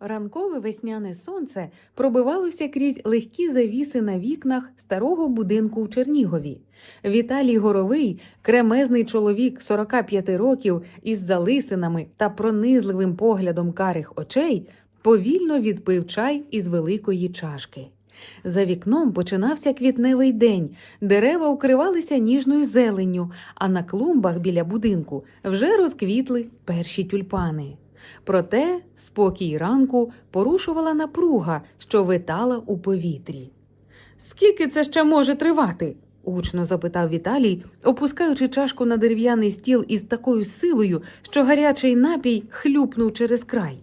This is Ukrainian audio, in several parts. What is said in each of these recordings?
Ранкове весняне сонце пробивалося крізь легкі завіси на вікнах старого будинку в Чернігові. Віталій Горовий, кремезний чоловік 45 років із залисинами та пронизливим поглядом карих очей, повільно відпив чай із великої чашки. За вікном починався квітневий день, дерева укривалися ніжною зеленню, а на клумбах біля будинку вже розквітли перші тюльпани. Проте спокій ранку порушувала напруга, що витала у повітрі. Скільки це ще може тривати? гучно запитав Віталій, опускаючи чашку на дерев'яний стіл із такою силою, що гарячий напій хлюпнув через край.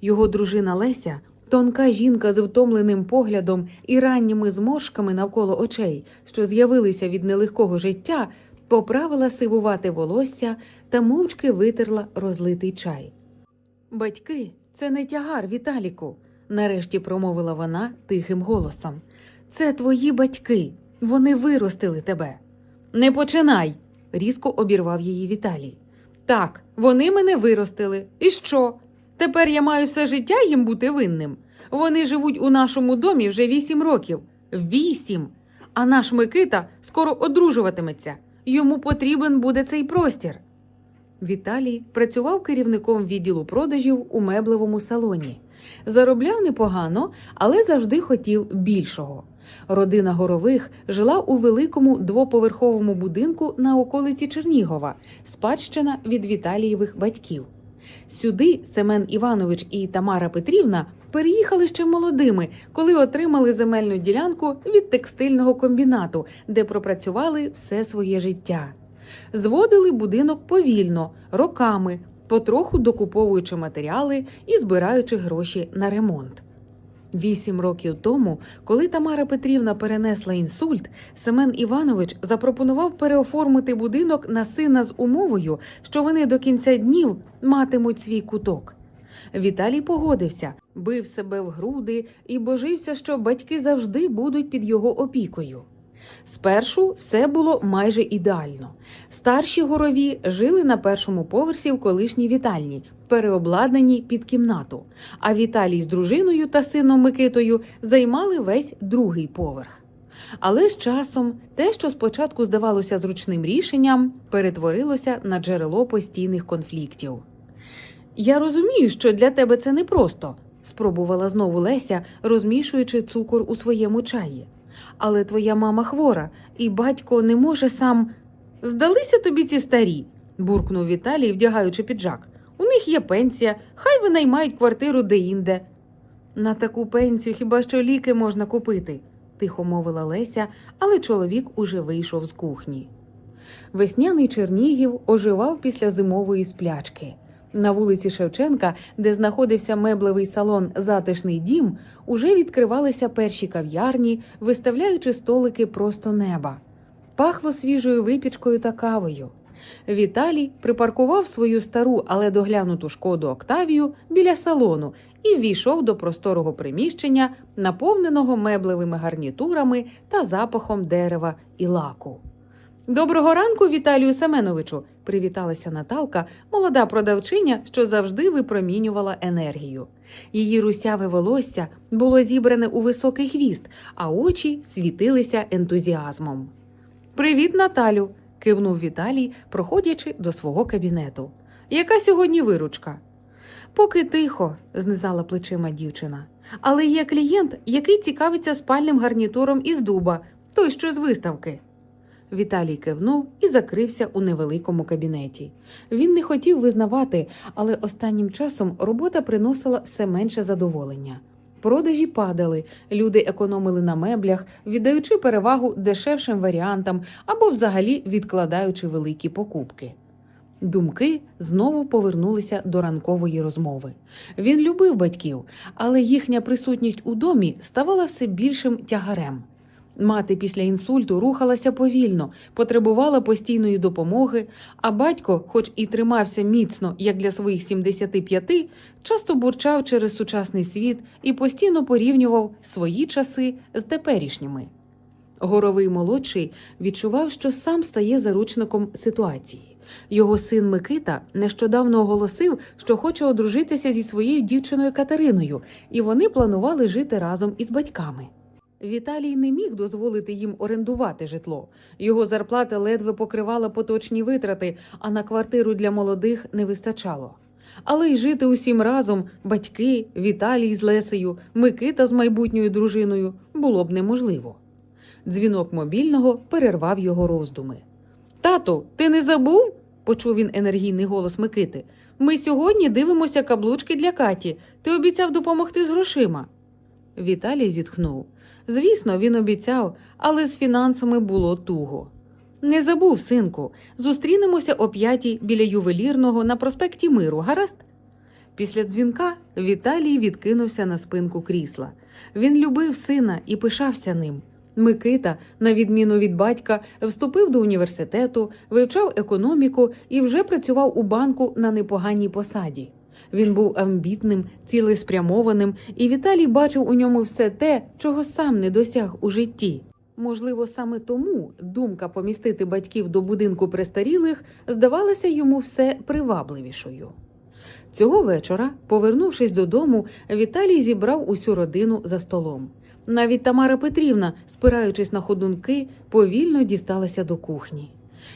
Його дружина Леся, тонка жінка з втомленим поглядом і ранніми зморшками навколо очей, що з'явилися від нелегкого життя, поправила сивувате волосся та мовчки витерла розлитий чай. Батьки, це не тягар, Віталіку, нарешті промовила вона тихим голосом. Це твої батьки. Вони виростили тебе. Не починай, різко обірвав її Віталій. Так, вони мене виростили. І що? Тепер я маю все життя їм бути винним. Вони живуть у нашому домі вже вісім років. Вісім. А наш Микита скоро одружуватиметься. Йому потрібен буде цей простір. Віталій працював керівником відділу продажів у меблевому салоні. Заробляв непогано, але завжди хотів більшого. Родина Горових жила у великому двоповерховому будинку на околиці Чернігова, спадщина від Віталієвих батьків. Сюди Семен Іванович і Тамара Петрівна переїхали ще молодими, коли отримали земельну ділянку від текстильного комбінату, де пропрацювали все своє життя. Зводили будинок повільно, роками, потроху докуповуючи матеріали і збираючи гроші на ремонт. Вісім років тому, коли Тамара Петрівна перенесла інсульт, Семен Іванович запропонував переоформити будинок на сина з умовою, що вони до кінця днів матимуть свій куток. Віталій погодився, бив себе в груди і божився, що батьки завжди будуть під його опікою. Спершу все було майже ідеально. Старші горові жили на першому поверсі в колишній вітальні, переобладнаній під кімнату. А Віталій з дружиною та сином Микитою займали весь другий поверх. Але з часом те, що спочатку здавалося зручним рішенням, перетворилося на джерело постійних конфліктів. Я розумію, що для тебе це непросто, спробувала знову Леся, розмішуючи цукор у своєму чаї. Але твоя мама хвора, і батько не може сам. Здалися тобі ці старі, буркнув Віталій, вдягаючи піджак. У них є пенсія, хай винаймають квартиру де-інде. На таку пенсію хіба що ліки можна купити, тихо мовила Леся, але чоловік уже вийшов з кухні. Весняний Чернігів оживав після зимової сплячки. На вулиці Шевченка, де знаходився меблевий салон Затишний дім, уже відкривалися перші кав'ярні, виставляючи столики просто неба. Пахло свіжою випічкою та кавою. Віталій припаркував свою стару, але доглянуту шкоду Октавію біля салону і ввійшов до просторого приміщення, наповненого меблевими гарнітурами та запахом дерева і лаку. Доброго ранку, Віталію Семеновичу, привіталася Наталка, молода продавчиня, що завжди випромінювала енергію. Її русяве волосся було зібране у високий хвіст, а очі світилися ентузіазмом. Привіт, Наталю, кивнув Віталій, проходячи до свого кабінету. Яка сьогодні виручка? Поки тихо, знизала плечима дівчина. Але є клієнт, який цікавиться спальним гарнітуром із дуба, той, що з виставки. Віталій кивнув і закрився у невеликому кабінеті. Він не хотів визнавати, але останнім часом робота приносила все менше задоволення. Продажі падали, люди економили на меблях, віддаючи перевагу дешевшим варіантам або взагалі відкладаючи великі покупки. Думки знову повернулися до ранкової розмови. Він любив батьків, але їхня присутність у домі ставала все більшим тягарем. Мати після інсульту рухалася повільно, потребувала постійної допомоги, а батько, хоч і тримався міцно, як для своїх 75, часто бурчав через сучасний світ і постійно порівнював свої часи з теперішніми. Горовий молодший відчував, що сам стає заручником ситуації. Його син Микита нещодавно оголосив, що хоче одружитися зі своєю дівчиною Катериною, і вони планували жити разом із батьками. Віталій не міг дозволити їм орендувати житло. Його зарплата ледве покривала поточні витрати, а на квартиру для молодих не вистачало. Але й жити усім разом батьки, Віталій з Лесею, Микита з майбутньою дружиною було б неможливо. Дзвінок мобільного перервав його роздуми. Тату, ти не забув? почув він енергійний голос Микити. Ми сьогодні дивимося каблучки для Каті. Ти обіцяв допомогти з грошима. Віталій зітхнув. Звісно, він обіцяв, але з фінансами було туго. Не забув, синку, зустрінемося о п'ятій біля ювелірного на проспекті Миру, гаразд? Після дзвінка Віталій відкинувся на спинку крісла. Він любив сина і пишався ним. Микита, на відміну від батька, вступив до університету, вивчав економіку і вже працював у банку на непоганій посаді. Він був амбітним, цілеспрямованим, і Віталій бачив у ньому все те, чого сам не досяг у житті. Можливо, саме тому думка помістити батьків до будинку престарілих здавалася йому все привабливішою. Цього вечора, повернувшись додому, Віталій зібрав усю родину за столом. Навіть Тамара Петрівна, спираючись на ходунки, повільно дісталася до кухні.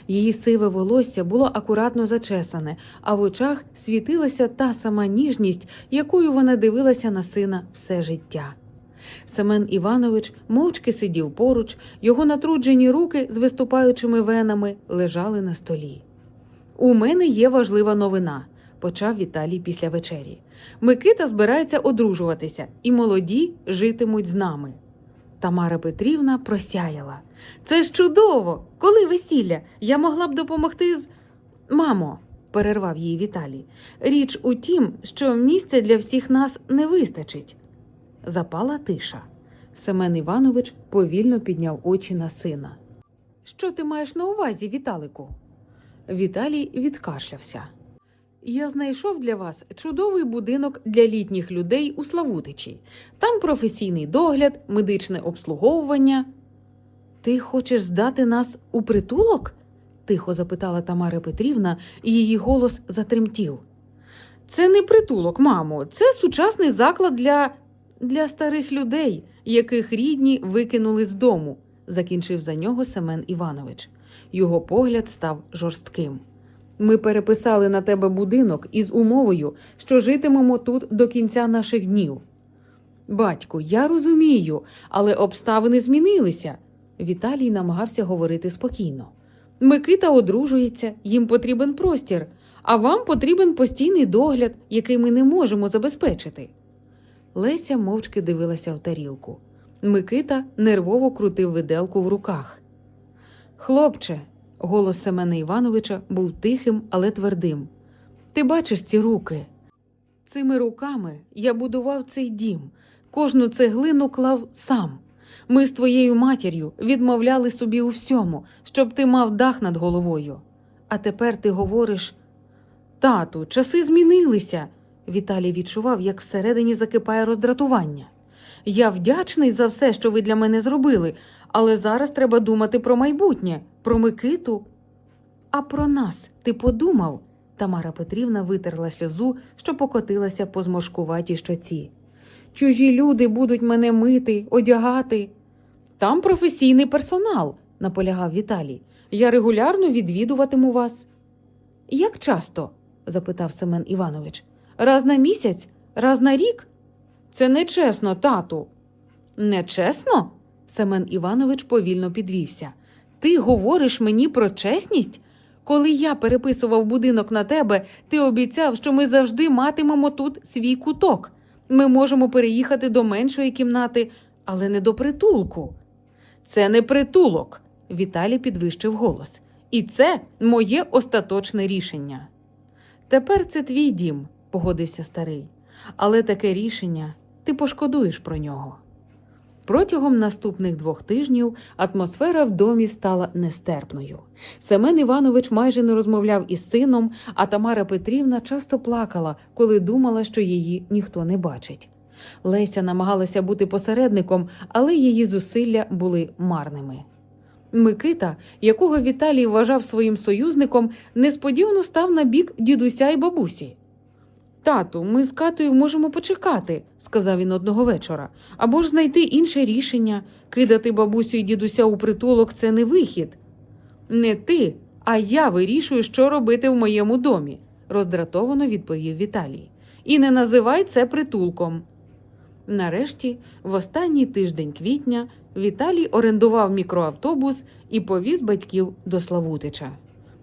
Її сиве волосся було акуратно зачесане, а в очах світилася та сама ніжність, якою вона дивилася на сина все життя. Семен Іванович мовчки сидів поруч, його натруджені руки з виступаючими венами лежали на столі. У мене є важлива новина, почав Віталій після вечері. Микита збирається одружуватися, і молоді житимуть з нами. Тамара Петрівна просяяла. Це ж чудово! Коли весілля? Я могла б допомогти з. Мамо, перервав її Віталій. Річ у тім, що місця для всіх нас не вистачить. Запала тиша. Семен Іванович повільно підняв очі на сина. Що ти маєш на увазі, Віталику? Віталій відкашлявся. Я знайшов для вас чудовий будинок для літніх людей у Славутичі. Там професійний догляд, медичне обслуговування. Ти хочеш здати нас у притулок? тихо запитала Тамара Петрівна, і її голос затремтів. Це не притулок, мамо, це сучасний заклад для, для старих людей, яких рідні викинули з дому, закінчив за нього Семен Іванович. Його погляд став жорстким. Ми переписали на тебе будинок із умовою, що житимемо тут до кінця наших днів. Батько, я розумію, але обставини змінилися. Віталій намагався говорити спокійно. Микита одружується, їм потрібен простір, а вам потрібен постійний догляд, який ми не можемо забезпечити. Леся мовчки дивилася в тарілку. Микита нервово крутив виделку в руках. Хлопче, голос Семена Івановича був тихим, але твердим. Ти бачиш ці руки? Цими руками я будував цей дім, кожну цеглину клав сам. Ми з твоєю матір'ю відмовляли собі у всьому, щоб ти мав дах над головою. А тепер ти говориш тату, часи змінилися. Віталій відчував, як всередині закипає роздратування. Я вдячний за все, що ви для мене зробили, але зараз треба думати про майбутнє, про Микиту. А про нас ти подумав? Тамара Петрівна витерла сльозу, що покотилася по зморшкуватій щоці. Чужі люди будуть мене мити, одягати. Там професійний персонал, наполягав Віталій. Я регулярно відвідуватиму вас. Як часто? запитав Семен Іванович. Раз на місяць, раз на рік? Це нечесно, тату. Нечесно? Семен Іванович повільно підвівся. Ти говориш мені про чесність? Коли я переписував будинок на тебе, ти обіцяв, що ми завжди матимемо тут свій куток. Ми можемо переїхати до меншої кімнати, але не до притулку. Це не притулок, Віталій підвищив голос. І це моє остаточне рішення. Тепер це твій дім, погодився старий, але таке рішення ти пошкодуєш про нього. Протягом наступних двох тижнів атмосфера в домі стала нестерпною. Семен Іванович майже не розмовляв із сином, а Тамара Петрівна часто плакала, коли думала, що її ніхто не бачить. Леся намагалася бути посередником, але її зусилля були марними. Микита, якого Віталій вважав своїм союзником, несподівано став на бік дідуся і бабусі. Тату, ми з Катою можемо почекати, сказав він одного вечора, або ж знайти інше рішення. Кидати бабусю і дідуся у притулок це не вихід. Не ти, а я вирішую, що робити в моєму домі, роздратовано відповів Віталій. І не називай це притулком. Нарешті, в останній тиждень квітня, Віталій орендував мікроавтобус і повіз батьків до Славутича.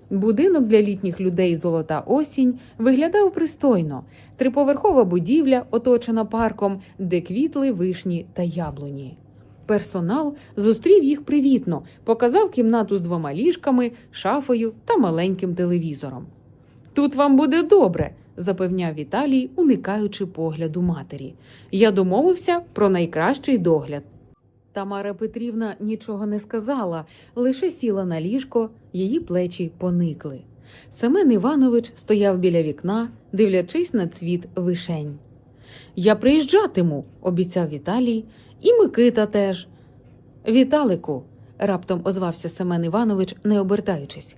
Будинок для літніх людей Золота осінь виглядав пристойно. Триповерхова будівля, оточена парком, де квітли вишні та яблуні. Персонал зустрів їх привітно, показав кімнату з двома ліжками, шафою та маленьким телевізором. Тут вам буде добре, запевняв Віталій, уникаючи погляду матері. Я домовився про найкращий догляд. Тамара Петрівна нічого не сказала, лише сіла на ліжко, її плечі поникли. Семен Іванович стояв біля вікна, дивлячись на цвіт вишень. Я приїжджатиму, обіцяв Віталій, і Микита теж. Віталику, раптом озвався Семен Іванович, не обертаючись.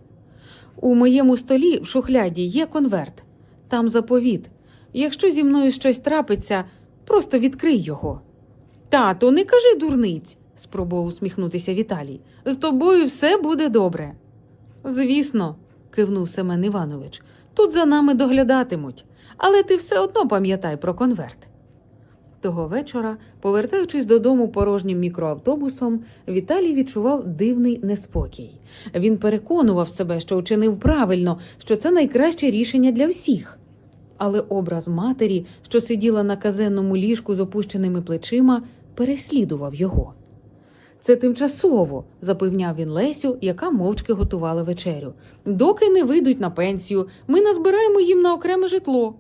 У моєму столі в шухляді є конверт. Там заповіт. Якщо зі мною щось трапиться, просто відкрий його. Тату, не кажи дурниць, спробував усміхнутися Віталій. З тобою все буде добре. Звісно, кивнув Семен Іванович, тут за нами доглядатимуть, але ти все одно пам'ятай про конверт. Того вечора, повертаючись додому порожнім мікроавтобусом, Віталій відчував дивний неспокій. Він переконував себе, що вчинив правильно, що це найкраще рішення для всіх. Але образ матері, що сиділа на казенному ліжку з опущеними плечима, переслідував його. Це тимчасово, запевняв він Лесю, яка мовчки готувала вечерю. Доки не вийдуть на пенсію, ми назбираємо їм на окреме житло.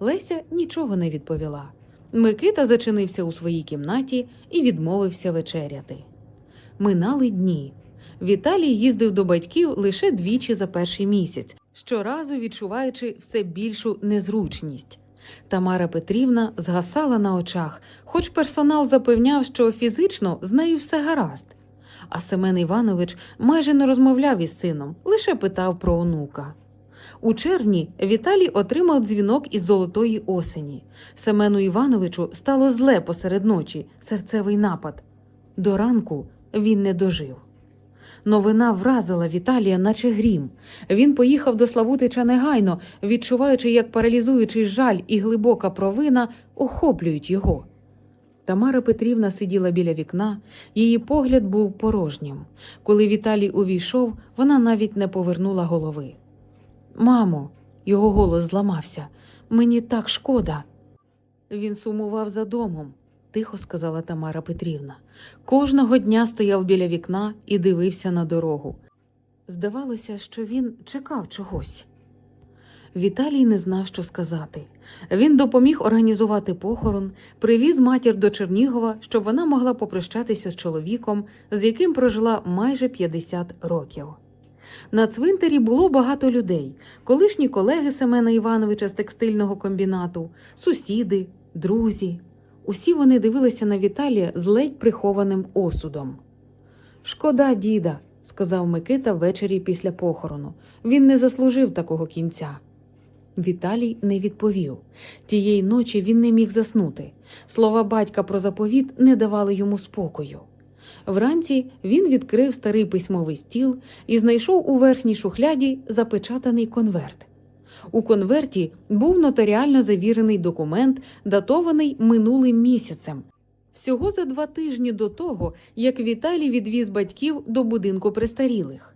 Леся нічого не відповіла. Микита зачинився у своїй кімнаті і відмовився вечеряти. Минали дні. Віталій їздив до батьків лише двічі за перший місяць, щоразу відчуваючи все більшу незручність. Тамара Петрівна згасала на очах, хоч персонал запевняв, що фізично з нею все гаразд. А Семен Іванович майже не розмовляв із сином, лише питав про онука. У червні Віталій отримав дзвінок із золотої осені. Семену Івановичу стало зле посеред ночі, серцевий напад. До ранку він не дожив. Новина вразила Віталія, наче грім. Він поїхав до Славутича негайно, відчуваючи, як паралізуючий жаль і глибока провина охоплюють його. Тамара Петрівна сиділа біля вікна, її погляд був порожнім. Коли Віталій увійшов, вона навіть не повернула голови. Мамо, його голос зламався. Мені так шкода. Він сумував за домом, тихо сказала Тамара Петрівна. Кожного дня стояв біля вікна і дивився на дорогу. Здавалося, що він чекав чогось. Віталій не знав, що сказати. Він допоміг організувати похорон, привіз матір до Чернігова, щоб вона могла попрощатися з чоловіком, з яким прожила майже 50 років. На цвинтарі було багато людей, колишні колеги Семена Івановича з текстильного комбінату, сусіди, друзі. Усі вони дивилися на Віталія з ледь прихованим осудом. Шкода, діда, сказав Микита ввечері після похорону. Він не заслужив такого кінця. Віталій не відповів. Тієї ночі він не міг заснути. Слова батька про заповіт не давали йому спокою. Вранці він відкрив старий письмовий стіл і знайшов у верхній шухляді запечатаний конверт. У конверті був нотаріально завірений документ, датований минулим місяцем. Всього за два тижні до того, як Віталій відвіз батьків до будинку престарілих.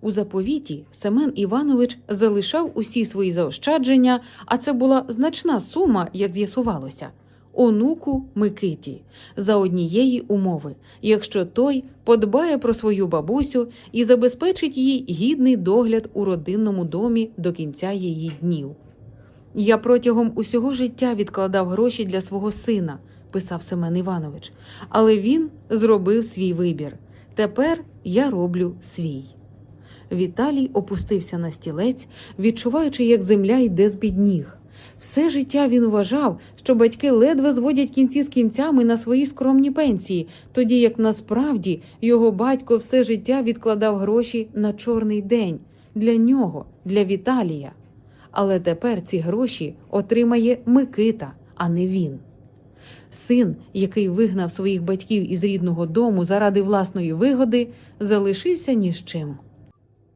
У заповіті Семен Іванович залишав усі свої заощадження, а це була значна сума, як з'ясувалося, онуку Микиті за однієї умови, якщо той подбає про свою бабусю і забезпечить їй гідний догляд у родинному домі до кінця її днів. Я протягом усього життя відкладав гроші для свого сина, писав Семен Іванович, але він зробив свій вибір. Тепер я роблю свій. Віталій опустився на стілець, відчуваючи, як земля йде з під ніг. Все життя він вважав, що батьки ледве зводять кінці з кінцями на свої скромні пенсії, тоді як насправді його батько все життя відкладав гроші на чорний день для нього, для Віталія. Але тепер ці гроші отримає Микита, а не він. Син, який вигнав своїх батьків із рідного дому заради власної вигоди, залишився ні з чим.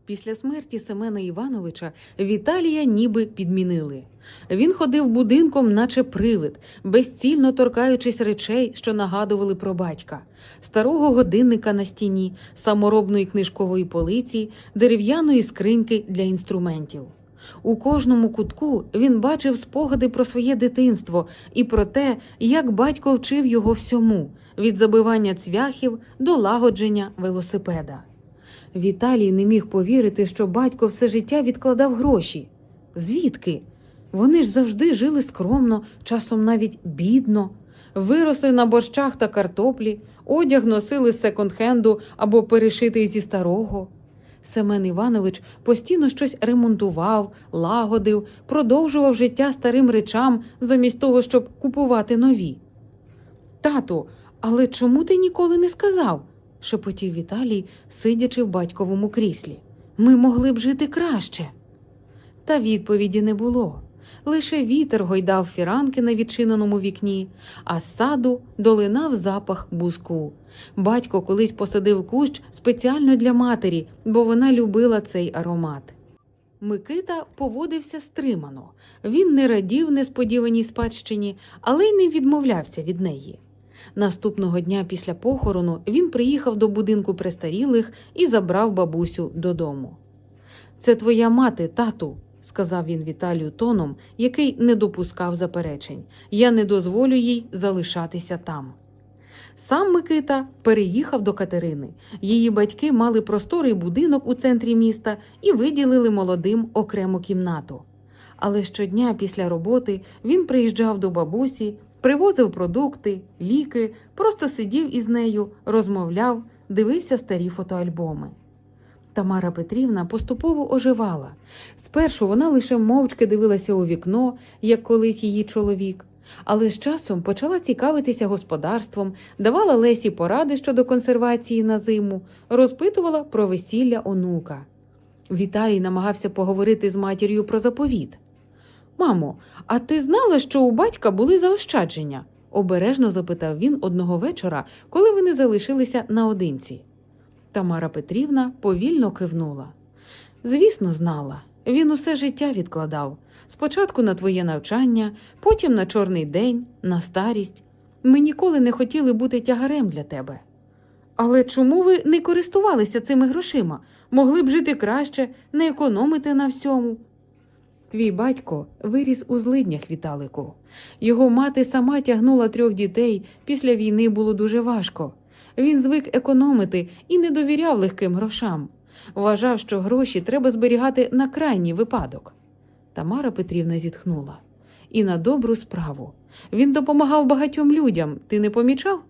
Після смерті Семена Івановича Віталія ніби підмінили. Він ходив будинком, наче привид, безцільно торкаючись речей, що нагадували про батька, старого годинника на стіні, саморобної книжкової полиці, дерев'яної скриньки для інструментів. У кожному кутку він бачив спогади про своє дитинство і про те, як батько вчив його всьому від забивання цвяхів до лагодження велосипеда. Віталій не міг повірити, що батько все життя відкладав гроші. Звідки? Вони ж завжди жили скромно, часом навіть бідно, виросли на борщах та картоплі, одяг носили з секонд-хенду або перешитий зі старого. Семен Іванович постійно щось ремонтував, лагодив, продовжував життя старим речам замість того, щоб купувати нові. Тату, але чому ти ніколи не сказав? Шепотів Віталій, сидячи в батьковому кріслі. Ми могли б жити краще. Та відповіді не було. Лише вітер гойдав фіранки на відчиненому вікні, а з саду долинав запах буску. Батько колись посадив кущ спеціально для матері, бо вона любила цей аромат. Микита поводився стримано. Він не радів несподіваній спадщині, але й не відмовлявся від неї. Наступного дня після похорону він приїхав до будинку престарілих і забрав бабусю додому. Це твоя мати, тату, сказав він Віталію тоном, який не допускав заперечень. Я не дозволю їй залишатися там. Сам Микита переїхав до Катерини. Її батьки мали просторий будинок у центрі міста і виділили молодим окрему кімнату. Але щодня після роботи він приїжджав до бабусі, привозив продукти, ліки, просто сидів із нею, розмовляв, дивився старі фотоальбоми. Тамара Петрівна поступово оживала. Спершу вона лише мовчки дивилася у вікно, як колись її чоловік, але з часом почала цікавитися господарством, давала Лесі поради щодо консервації на зиму, розпитувала про весілля онука. Віталій намагався поговорити з матір'ю про заповіт. Мамо, а ти знала, що у батька були заощадження? обережно запитав він одного вечора, коли вони залишилися наодинці. Тамара Петрівна повільно кивнула. Звісно, знала. Він усе життя відкладав. Спочатку на твоє навчання, потім на чорний день, на старість. Ми ніколи не хотіли бути тягарем для тебе. Але чому ви не користувалися цими грошима? Могли б жити краще, не економити на всьому. Твій батько виріс у злиднях Віталику. Його мати сама тягнула трьох дітей. Після війни було дуже важко. Він звик економити і не довіряв легким грошам. Вважав, що гроші треба зберігати на крайній випадок. Тамара Петрівна зітхнула. І на добру справу. Він допомагав багатьом людям. Ти не помічав?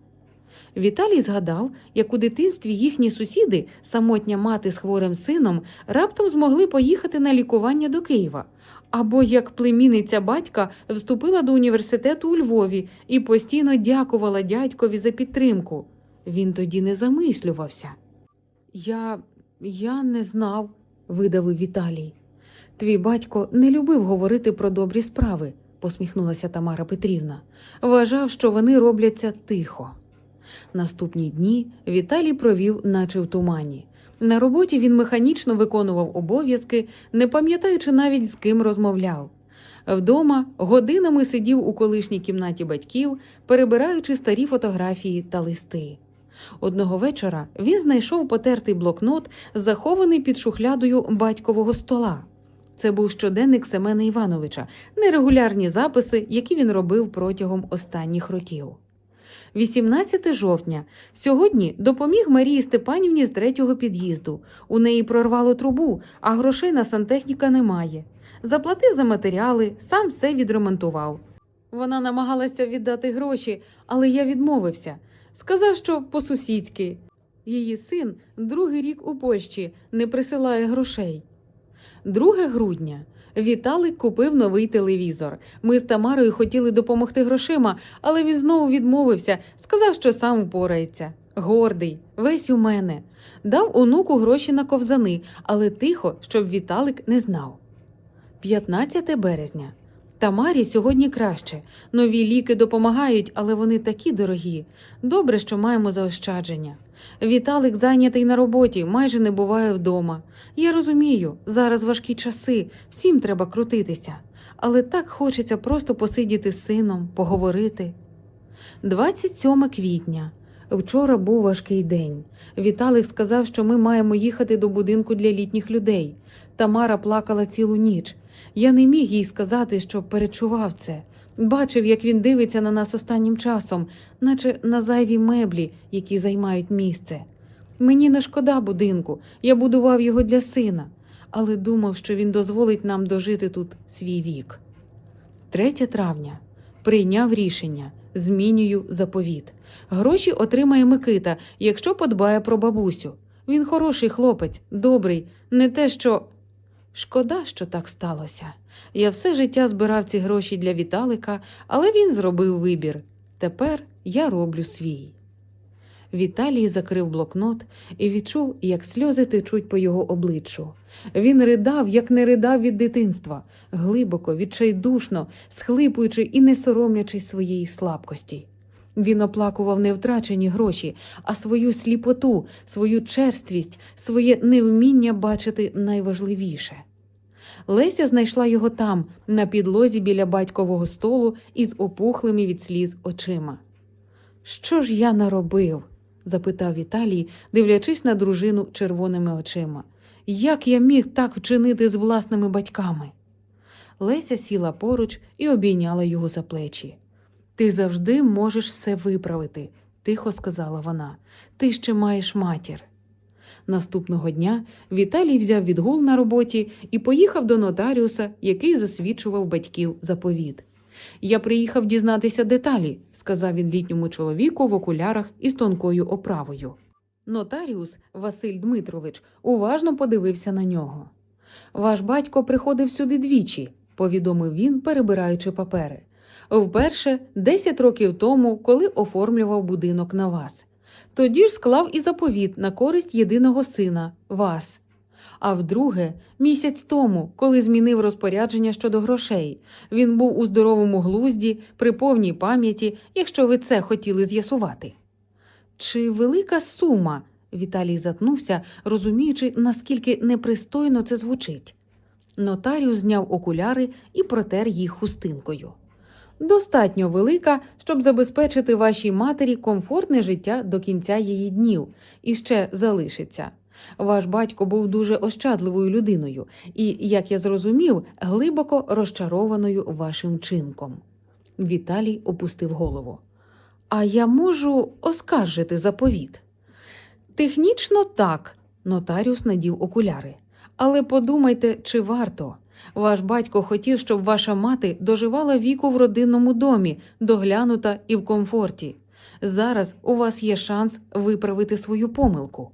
Віталій згадав, як у дитинстві їхні сусіди, самотня мати з хворим сином, раптом змогли поїхати на лікування до Києва. Або як племінниця батька вступила до університету у Львові і постійно дякувала дядькові за підтримку. Він тоді не замислювався. Я. я не знав, видавив Віталій. Твій батько не любив говорити про добрі справи, посміхнулася Тамара Петрівна. Вважав, що вони робляться тихо. Наступні дні Віталій провів, наче в тумані. На роботі він механічно виконував обов'язки, не пам'ятаючи навіть з ким розмовляв. Вдома годинами сидів у колишній кімнаті батьків, перебираючи старі фотографії та листи. Одного вечора він знайшов потертий блокнот, захований під шухлядою батькового стола. Це був щоденник Семена Івановича, нерегулярні записи, які він робив протягом останніх років. 18 жовтня. Сьогодні допоміг Марії Степанівні з третього під'їзду. У неї прорвало трубу, а грошей на сантехніка немає. Заплатив за матеріали, сам все відремонтував. Вона намагалася віддати гроші, але я відмовився. Сказав, що по-сусідськи. Її син другий рік у Польщі не присилає грошей. 2 грудня. Віталик купив новий телевізор. Ми з Тамарою хотіли допомогти грошима, але він знову відмовився, сказав, що сам впорається. Гордий, весь у мене. Дав онуку гроші на ковзани, але тихо, щоб Віталик не знав. 15 березня. Тамарі сьогодні краще. Нові ліки допомагають, але вони такі дорогі. Добре, що маємо заощадження. Віталик зайнятий на роботі, майже не буває вдома. Я розумію, зараз важкі часи, всім треба крутитися. Але так хочеться просто посидіти з сином, поговорити. 27 квітня. Вчора був важкий день. Віталик сказав, що ми маємо їхати до будинку для літніх людей. Тамара плакала цілу ніч. Я не міг їй сказати, що перечував це. Бачив, як він дивиться на нас останнім часом, наче на зайві меблі, які займають місце. Мені не шкода будинку, я будував його для сина, але думав, що він дозволить нам дожити тут свій вік. 3 травня. Прийняв рішення. Змінюю заповіт. Гроші отримає Микита, якщо подбає про бабусю. Він хороший хлопець, добрий, не те, що. Шкода, що так сталося. Я все життя збирав ці гроші для Віталика, але він зробив вибір. Тепер я роблю свій. Віталій закрив блокнот і відчув, як сльози течуть по його обличчю. Він ридав, як не ридав від дитинства, глибоко, відчайдушно, схлипуючи і не соромлячись своєї слабкості. Він оплакував не втрачені гроші, а свою сліпоту, свою черствість, своє невміння бачити найважливіше. Леся знайшла його там, на підлозі біля батькового столу із опухлими від сліз очима. Що ж я наробив? запитав Віталій, дивлячись на дружину червоними очима. Як я міг так вчинити з власними батьками? Леся сіла поруч і обійняла його за плечі. Ти завжди можеш все виправити, тихо сказала вона. Ти ще маєш матір. Наступного дня Віталій взяв відгул на роботі і поїхав до нотаріуса, який засвідчував батьків заповіт. Я приїхав дізнатися деталі, сказав він літньому чоловіку в окулярах із тонкою оправою. Нотаріус Василь Дмитрович уважно подивився на нього. Ваш батько приходив сюди двічі, повідомив він, перебираючи папери. Вперше 10 років тому, коли оформлював будинок на вас. Тоді ж склав і заповіт на користь єдиного сина вас. А вдруге, місяць тому, коли змінив розпорядження щодо грошей, він був у здоровому глузді, при повній пам'яті, якщо ви це хотіли з'ясувати. Чи велика сума? Віталій затнувся, розуміючи, наскільки непристойно це звучить. Нотаріус зняв окуляри і протер їх хустинкою. Достатньо велика, щоб забезпечити вашій матері комфортне життя до кінця її днів і ще залишиться. Ваш батько був дуже ощадливою людиною і, як я зрозумів, глибоко розчарованою вашим чинком. Віталій опустив голову. А я можу оскаржити заповіт. Технічно так, нотаріус надів окуляри. Але подумайте, чи варто. Ваш батько хотів, щоб ваша мати доживала віку в родинному домі, доглянута і в комфорті. Зараз у вас є шанс виправити свою помилку.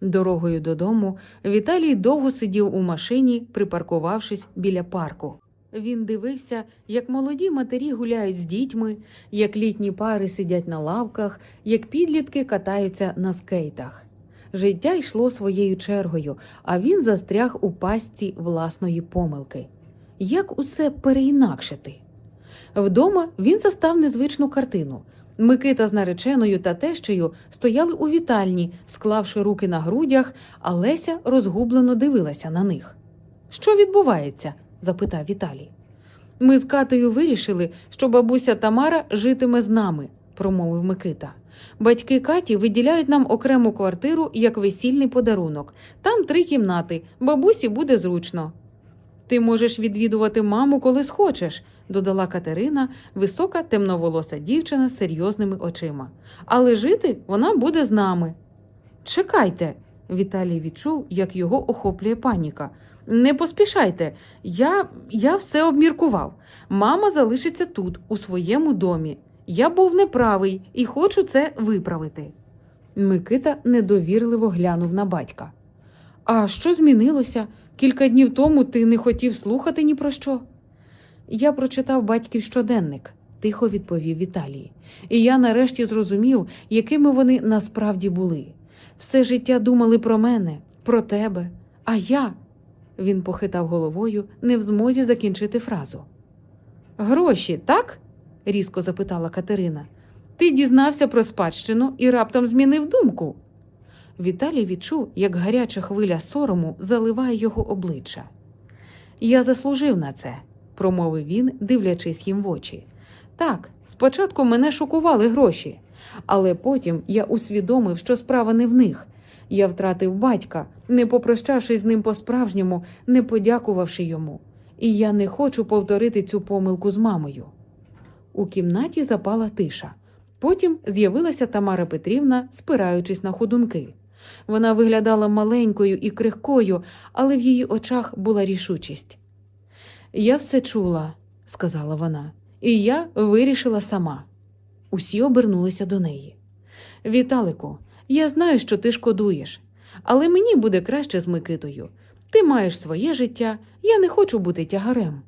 Дорогою додому Віталій довго сидів у машині, припаркувавшись біля парку. Він дивився, як молоді матері гуляють з дітьми, як літні пари сидять на лавках, як підлітки катаються на скейтах. Життя йшло своєю чергою, а він застряг у пастці власної помилки. Як усе переінакшити? Вдома він застав незвичну картину. Микита з нареченою та тещею стояли у вітальні, склавши руки на грудях, а Леся розгублено дивилася на них. Що відбувається? запитав Віталій. Ми з Катею вирішили, що бабуся Тамара житиме з нами, промовив Микита. Батьки Каті виділяють нам окрему квартиру як весільний подарунок. Там три кімнати, бабусі буде зручно. Ти можеш відвідувати маму, коли схочеш, додала Катерина, висока темноволоса дівчина з серйозними очима. Але жити вона буде з нами. Чекайте, Віталій відчув, як його охоплює паніка. Не поспішайте, я, я все обміркував. Мама залишиться тут, у своєму домі. Я був неправий і хочу це виправити. Микита недовірливо глянув на батька. А що змінилося? Кілька днів тому ти не хотів слухати ні про що. Я прочитав батьків щоденник, тихо відповів Віталій. І я нарешті зрозумів, якими вони насправді були. Все життя думали про мене, про тебе. А я. Він похитав головою, не в змозі закінчити фразу. Гроші, так? Різко запитала Катерина. Ти дізнався про спадщину і раптом змінив думку. Віталій відчув, як гаряча хвиля сорому заливає його обличчя. Я заслужив на це, промовив він, дивлячись їм в очі. Так, спочатку мене шокували гроші, але потім я усвідомив, що справа не в них. Я втратив батька, не попрощавшись з ним по-справжньому, не подякувавши йому. І я не хочу повторити цю помилку з мамою. У кімнаті запала тиша. Потім з'явилася Тамара Петрівна, спираючись на ходунки. Вона виглядала маленькою і крихкою, але в її очах була рішучість. Я все чула, сказала вона, і я вирішила сама. Усі обернулися до неї. Віталику, я знаю, що ти шкодуєш, але мені буде краще з Микитою. Ти маєш своє життя, я не хочу бути тягарем.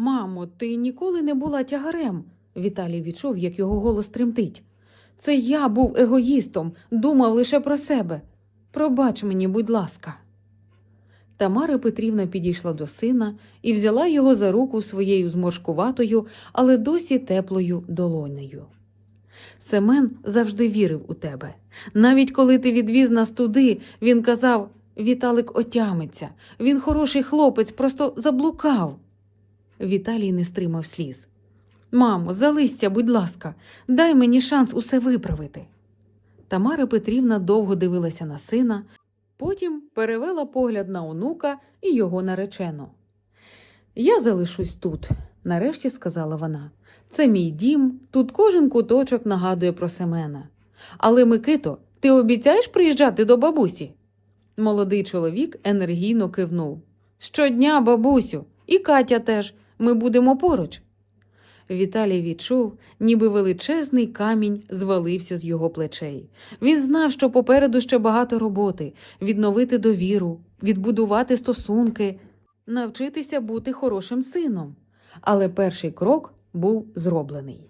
Мамо, ти ніколи не була тягарем. Віталій відчув, як його голос тремтить. Це я був егоїстом, думав лише про себе. Пробач мені, будь ласка. Тамара Петрівна підійшла до сина і взяла його за руку своєю зморшкуватою, але досі теплою долонею. Семен завжди вірив у тебе. Навіть коли ти відвіз нас туди, він казав Віталик отямиться, він хороший хлопець, просто заблукав. Віталій не стримав сліз. Мамо, залишся, будь ласка, дай мені шанс усе виправити. Тамара Петрівна довго дивилася на сина, потім перевела погляд на онука і його наречену. Я залишусь тут, нарешті сказала вона. Це мій дім, тут кожен куточок нагадує про Семена. Але, Микито, ти обіцяєш приїжджати до бабусі? Молодий чоловік енергійно кивнув. Щодня, бабусю, і Катя теж. Ми будемо поруч. Віталій відчув, ніби величезний камінь звалився з його плечей. Він знав, що попереду ще багато роботи відновити довіру, відбудувати стосунки, навчитися бути хорошим сином. Але перший крок був зроблений.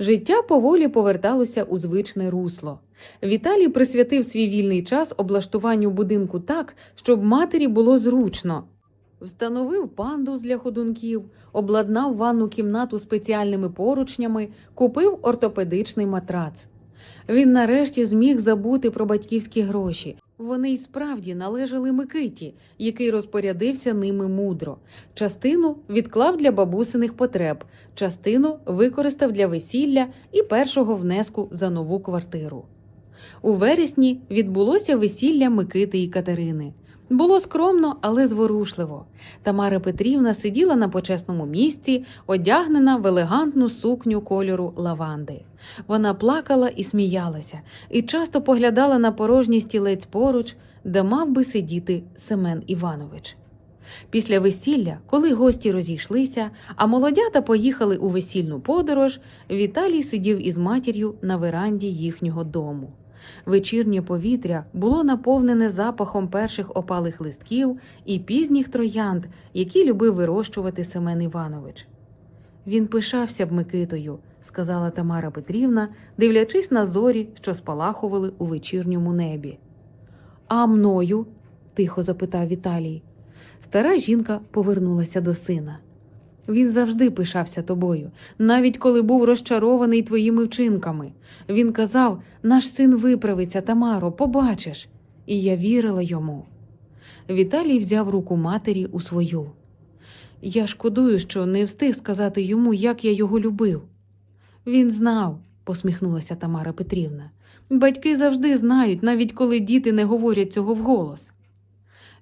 Життя поволі поверталося у звичне русло. Віталій присвятив свій вільний час облаштуванню будинку так, щоб матері було зручно. Встановив пандус для ходунків, обладнав ванну кімнату спеціальними поручнями, купив ортопедичний матрац. Він нарешті зміг забути про батьківські гроші. Вони й справді належали Микиті, який розпорядився ними мудро. Частину відклав для бабусиних потреб, частину використав для весілля і першого внеску за нову квартиру. У вересні відбулося весілля Микити і Катерини. Було скромно, але зворушливо. Тамара Петрівна сиділа на почесному місці, одягнена в елегантну сукню кольору лаванди. Вона плакала і сміялася, і часто поглядала на порожній стілець поруч, де мав би сидіти Семен Іванович. Після весілля, коли гості розійшлися, а молодята поїхали у весільну подорож, Віталій сидів із матір'ю на веранді їхнього дому. Вечірнє повітря було наповнене запахом перших опалих листків і пізніх троянд, які любив вирощувати Семен Іванович. Він пишався б Микитою, сказала Тамара Петрівна, дивлячись на зорі, що спалахували у вечірньому небі. А мною? тихо запитав Віталій. Стара жінка повернулася до сина. Він завжди пишався тобою, навіть коли був розчарований твоїми вчинками. Він казав: наш син виправиться, Тамаро, побачиш. І я вірила йому. Віталій взяв руку матері у свою. Я шкодую, що не встиг сказати йому, як я його любив. Він знав, посміхнулася Тамара Петрівна. Батьки завжди знають, навіть коли діти не говорять цього вголос.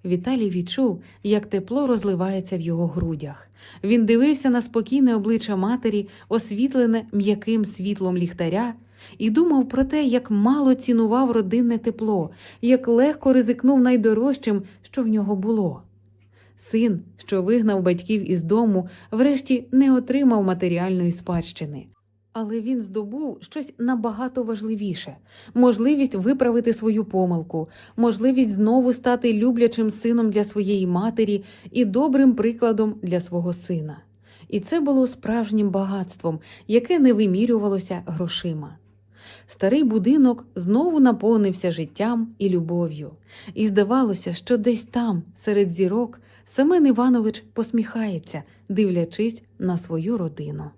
Віталій відчув, як тепло розливається в його грудях. Він дивився на спокійне обличчя матері, освітлене м'яким світлом ліхтаря, і думав про те, як мало цінував родинне тепло, як легко ризикнув найдорожчим, що в нього було. Син, що вигнав батьків із дому, врешті не отримав матеріальної спадщини, Але він здобув щось набагато важливіше можливість виправити свою помилку, можливість знову стати люблячим сином для своєї матері і добрим прикладом для свого сина. І це було справжнім багатством, яке не вимірювалося грошима. Старий будинок знову наповнився життям і любов'ю, і здавалося, що десь там, серед зірок, Семен Іванович посміхається, дивлячись на свою родину.